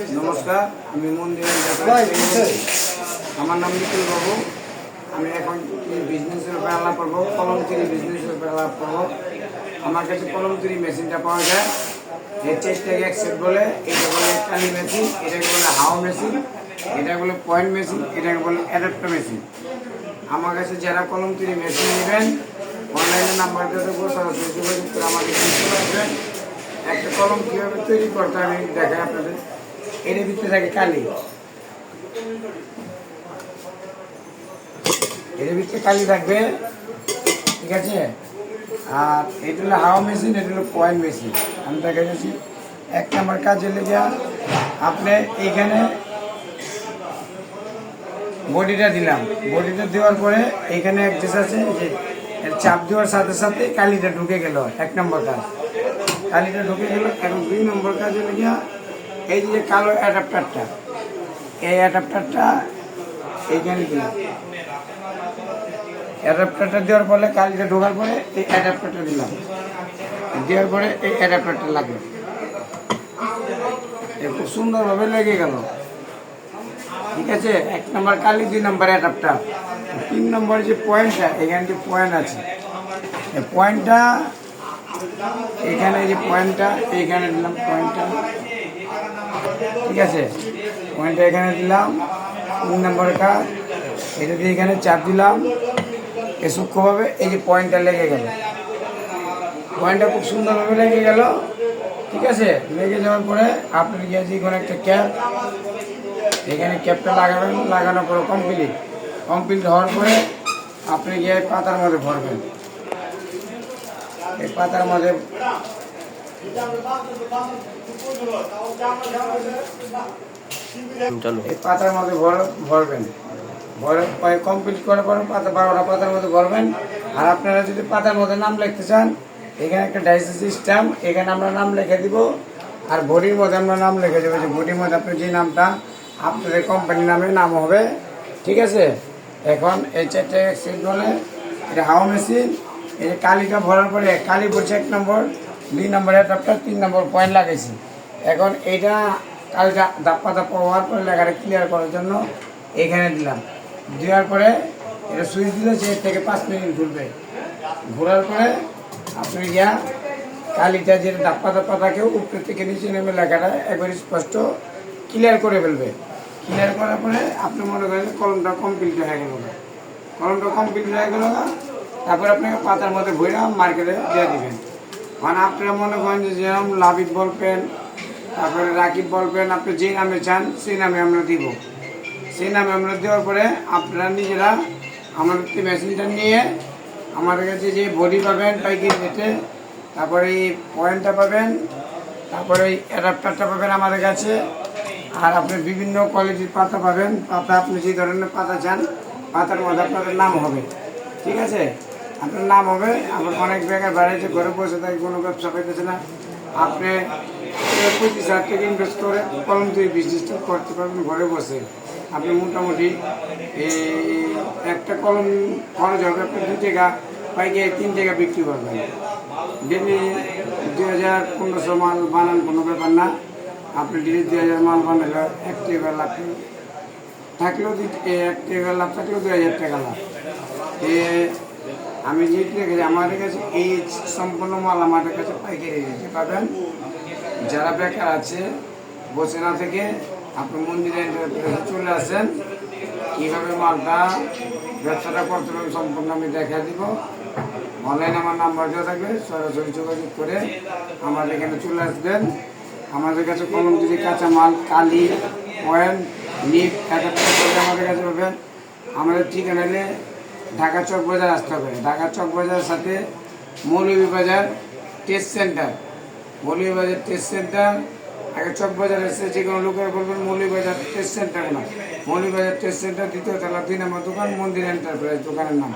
নমস্কার আমি মন্দিরের আমার নাম নিখিল বাবু। আমি এখন বিজনেসের উপরে আলাপ করব কলম তৈরি বিজনেসের উপরে আলাপ করব। আমার কাছে কলম তৈরি মেশিনটা পাওয়া যায়। এর চারটাকে এক সেট বলে এটা বলে কালি মেশিন এটাকে বলে হাও মেশিন এটা বলে পয়েন্ট মেশিন এটাকে বলে অ্যাডাপ্টার মেশিন আমার কাছে যারা কলম তৈরি মেশিন নেবেন অনলাইনে নাম্বার দেবো সরাসরি যোগাযোগ করে আমাকে একটা কলম কীভাবে তৈরি করতে আমি দেখাই আপনাদের। এর ভিতরে থাকে কালি। এর ভিতরে কালি থাকবে, ঠিক আছে? আর এটা হলো হাওয়া মেশিন এটা হলো পয়েন্ট মেশিন আমি দেখা যাচ্ছি এক নম্বর কাজে লেগে আপনি এইখানে বডিটা দিলাম। বডিটা দেওয়ার পরে এখানে এক দেশ আছে যে চাপ দেওয়ার সাথে সাথে কালিটা ঢুকে গেল, এক নম্বর কাজ। কালিটা ঢুকে গেল, এখন দুই নম্বর কাজ হলো গিয়া এই যে কালো অ্যাডাপ্টারটা, এই অ্যাডাপ্টারটা এইখানে দিলাম অ্যাডাপ্টারটা দেওয়ার পরে কালিটা ঢোকার পরে এই অ্যাডাপ্টারটা দিলাম। দেওয়ার পরে এই অ্যাডাপ্টারটা লাগল। এ খুব সুন্দরভাবে লেগে গেল। ঠিক আছে? এক নম্বর কালি, দুই নম্বর অ্যাডাপ্টার। তিন নম্বর যে পয়েন্টটা, এখানে যে পয়েন্ট আছে, এই পয়েন্টটা, এখানে যে পয়েন্টটা, এইখানে দিলাম পয়েন্টটা। ঠিক আছে? পয়েন্টটা এখানে দিলাম। তিন নম্বরটা এটা দিয়ে এখানে চাপ দিলাম। এ সূক্ষ্মভাবে এই যে পয়েন্টটা লেগে গেল। পয়েন্টটা খুব সুন্দরভাবে লেগে গেল। ঠিক আছে? লেগে যাওয়ার পরে আপনি গিয়ে যে কোনো একটা ক্যাপ এখানে ক্যাপটা লাগাবেন লাগানোর পরে কমপ্লিট কমপ্লিট হওয়ার পরে আপনি গিয়ে পাতার মধ্যে ভরবেন। এই পাতার মধ্যে পাতার মধ্যে ভর- ভরবেন। ভরে কমপ্লিট করার পরে পাতা বারোটা পাতার মধ্যে ভরবেন। আর আপনারা যদি পাতার মধ্যে নাম লিখতে চান, এখানে একটা ডাইসি সিস্টেম এখানে আমরা নাম লিখে দিব। আর বডির মধ্যে আমরা নাম লিখে দেবো। যে বডির মধ্যে আপনি যে নামটা, আপনাদের কোম্পানির নামে নাম হবে। ঠিক আছে? এখন এই চারটে সেট বলে, এটা হাওয়া মেশিন যে কালিটা ভরার পরে কালি পড়ছে এক নম্বর। দুই নম্বর একটা তিন নম্বর পয়েন্ট লাগাইছি। এখন এইটা কালটা দাপ্পা দাপ্পা হওয়ার পরে লেখাটা ক্লিয়ার করার জন্য এখানে দিলাম। দেওয়ার পরে এটা সুইচ দিলে সে থেকে পাঁচ মিনিট ঘুরবে। ঘোরার পরে আপনি গিয়া কালিটা যে দাপ্পা দাপ্পা থাকে উপর থেকে নিচে নেমে লেখাটা একবার স্পষ্ট ক্লিয়ার করে ফেলবে। ক্লিয়ার করার পরে আপনি মনে করেন কলমটা কমপ্লিট হয়ে গেল। কলমটা কমপ্লিট হয়ে গেল তারপরে আপনাকে পাতার মধ্যে ভইরা মার্কেটে দিয়ে দিবেন। মানে আপনারা মনে করেন যে যেরকম লাভিক বল পেন তারপরে রাকিব বল পেন আপনি যে নামে চান, সেই নামে আমরা দিব। সেই নামে আমরা দেওয়ার পরে আপনারা নিজেরা আমাদের মেশিনটা নিয়ে আমাদের কাছে যে বডি পাবেন, পাইকারি রেটে, তারপরে এই পয়েন্টটা পাবেন, তারপরে এই অ্যাডাপ্টারটা পাবেন আমাদের কাছে, আর আপনি বিভিন্ন কোয়ালিটির পাতা পাবেন, পাতা আপনি যে ধরনের পাতা চান, পাতার মধ্যে আপনাদের নাম হবে। ঠিক আছে? আপনার নাম হবে আবার অনেক জায়গায় বেড়াইছে, ঘরে বসে থাকে কোনো ব্যবসা পাইতেছে না। আপনি পঁচিশ হাজার টাকা ইনভেস্ট করে কলম তৈরি বিজনেসটা করতে পারবেন, ঘরে বসে। আপনি মোটামুটি এই একটা কলম খরচ হবে, আপনি দু টাকা পাইকে তিন টাকা বিক্রি করবেন। ডেলি দুই হাজার পনেরোশো মাল বানান, কোনো ব্যাপার না। আপনি ডেলি দুই হাজার মাল বানালে এক টাকা লাভ থাকলেও এক টাকা লাভ, থাকলেও দুই হাজার টাকা লাভ। আমি যেটি রেখেছি আমাদের কাছে এই সম্পূর্ণ মাল আমাদের কাছে পাইকারি রেখে পাবেন যারা বেকার আছে, বসে না থেকে আপনি মন্দিরে চলে আসেন কীভাবে মালটা ব্যবসাটা করতে হবে সম্পূর্ণ আমি দেখা দিব। অনলাইনে আমার নাম্বার দেওয়া থাকবে, সরাসরি যোগাযোগ করে আমাদের এখানে চলে আসবেন। আমাদের কাছে কলম যদি কাঁচা মাল, কালি পয়েন্ট নিপ অ্যাডাপ্টার করে আমাদের কাছে পাবেন। আমাদের ঠিকানা ঢাকা চক বাজার আসতে হবে। ঢাকা চক বাজার সাথে Moulvibazar test centre Moulvibazar test centre আগে চক বাজার এসে যে কোনো লোকের বলবেন মৌলভীবাজার টেস্ট সেন্টার না। মৌলভীবাজার টেস্ট সেন্টার দ্বিতীয় তলা, দুই নম্বর দোকান, মন্দির এন্টারপ্রাইজ দোকানের নাম।